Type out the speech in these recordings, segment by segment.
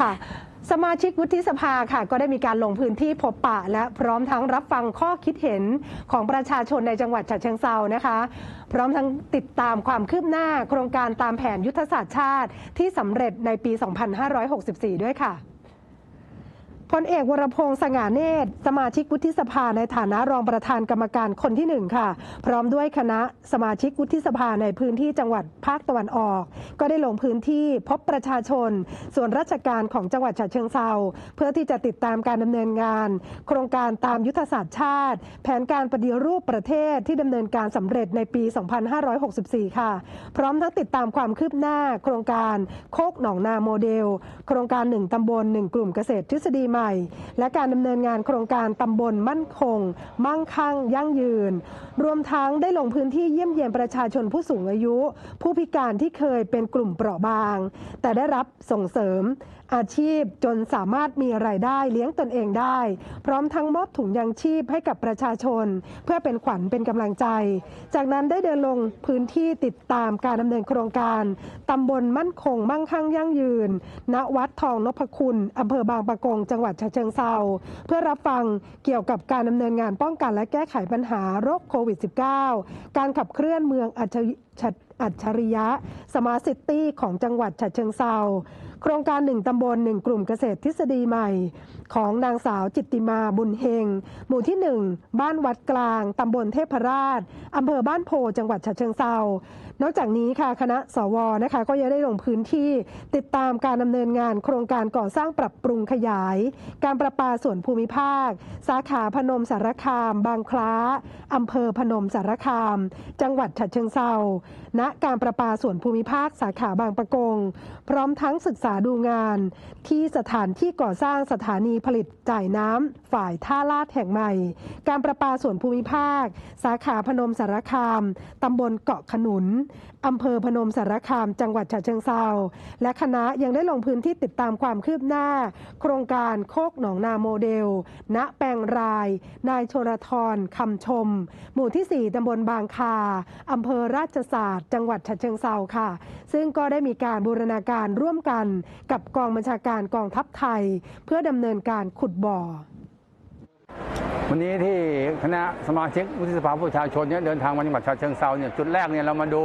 ค่ะสมาชิกวุฒิสภาค่ะ ก็ได้มีการลงพื้นที่พบปะ และพร้อมทั้งรับฟังข้อคิดเห็นของประชาชนในจังหวัดฉะเชิงเซานะคะ พร้อมทั้งติดตามความคืบหน้าโครงการตามแผนยุทธศาสตร์ชาติที่สำเร็จในปี 2564 ด้วยค่ะ พลเอกวรพงษ์สง่าเนตร สมาชิกวุฒิสภาในฐานะรองประธานกรรมการคนที่หนึ่งค่ะ พร้อมด้วยคณะสมาชิกวุฒิสภาในพื้นที่จังหวัดภาคตะวันออก ก็ได้ลงพื้นที่พบประชาชน ส่วนราชการของจังหวัดฉะเชิงเซาเพื่อที่จะติดตามการดำเนินงาน โครงการตามยุทธศาสตร์ชาติ แผนการปฏิรูปประเทศที่ดำเนินการสำเร็จในปี 2564 ค่ะ พร้อมทั้งติดตามความคืบหน้า โครงการโคกหนองนาโมเดล โครงการ 1ตำบล 1 กลุ่มเกษตรทฤษฎีใหม่และการดำเนินงานโครงการตำบลมั่นคง มั่งคั่ง ยั่งยืน รวมทั้งได้ลงพื้นที่เยี่ยมเยียนประชาชนผู้สูงอายุ ผู้พิการที่เคยเป็นกลุ่มเปราะบาง แต่ได้รับส่งเสริมอาชีพจนสามารถมีรายได้เลี้ยงตนเองได้ พร้อมทั้งมอบถุงยางชีพให้กับประชาชน เพื่อเป็นขวัญเป็นกำลังใจ จากนั้นได้เดินลงพื้นที่ติดตามการดำเนินโครงการตำบลมั่นคงมั่งคั่งยั่งยืน ณวัดทองนพคุณอำเภอบางปะกงจังหวัดฉะเชิงเซาเพื่อรับฟังเกี่ยวกับการดำเนินงานป้องกันและแก้ไขปัญหาโรคโควิด -19 การขับเคลื่อนเมืองอัจฉริฉะ อัจฉริยะ สมาร์ทซิตี้ของจังหวัดฉะเชิงเซาโครงการหนึ่งตำบลหนึ่งกลุ่มเกษตรทฤษฎีใหม่ ของนางสาวจิตติมาบุญเฮง หมู่ที่หนึ่งบ้านวัดกลาง ตำบลเทพราชอำเภอบ้านโพจังหวัดฉะเชิงเซานอกจากนี้ค่ะคณะสวนะคะก็ยังได้ลงพื้นที่ติดตามการดำเนินงาน โครงการก่อสร้างปรับปรุงขยาย การประปาส่วนภูมิภาค สาขาพนมสารคาม บางคล้าอำเภอพนมสารคาม จังหวัดฉะเชิงเซาณการประปาส่วนภูมิภาคสาขาบางปะกง พร้อมทั้งศึกษาดูงาน ที่สถานที่ก่อสร้างสถานีผลิตจ่ายน้ำฝ่ายท่าลาดแห่งใหม่ การประปาส่วนภูมิภาค สาขาพนมสารคามตำบลเกาะขนุนอำเภอพนมสารคาม จังหวัดฉะเชิงเซาและคณะยังได้ลงพื้นที่ติดตามความคืบหน้า โครงการโคกหนองนาโมเดล ณแปลงราย นายโชรทรคำชม หมู่ที่ 4ตำบลบางคาอำเภอราชศาสตร์จังหวัดฉะเชิงเซาค่ะ ซึ่งก็ได้มีการบูรณาการร่วมกันกับกองบัญชาการกองทัพไทย เพื่อดำเนินการขุดบ่อวันนี้ที่คณะสมาชิกวุฒิสภาผู้ประชาชนเนี่ยเดินทางมาจังหวัดฉะเชิงเซาเนี่ยจุดแรกเนี่ยเรามาดู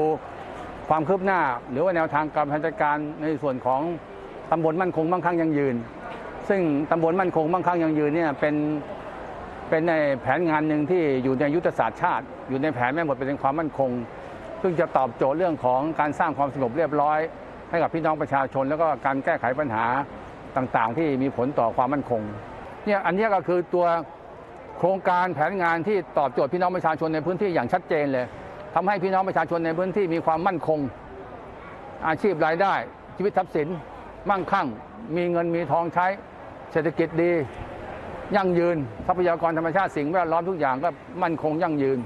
ความคืบหน้า หรือว่าแนวทางการพัฒนาการในส่วนของตำบลมั่นคงมั่งคั่งยั่งยืน ซึ่งตำบลมั่นคงมั่งคั่งยั่งยืนเนี่ยเป็นเป็นในแผนงานหนึ่งที่อยู่ในยุทธศาสตร์ชาติ อยู่ในแผนแม่บทเป็นความมั่นคง ซึ่งจะตอบโจทย์เรื่องของการสร้างความสงบเรียบร้อย ให้กับพี่น้องประชาชน แล้วก็การแก้ไขปัญหาต่างๆ ที่มีผลต่อความมั่นคงเนี่ยอันนี้ก็คือตัวโครงการแผนงานที่ตอบโจทย์พี่น้องประชาชนในพื้นที่อย่างชัดเจนเลยทำให้พี่น้องประชาชนในพื้นที่มีความมั่นคง อาชีพรายได้ ชีวิตทรัพย์สิน มั่งคั่ง มีเงินมีทองใช้ เศรษฐกิจดี ยั่งยืนทรัพยากรธรรมชาติสิ่งแวดล้อมทุกอย่างก็มั่นคงยั่งยืน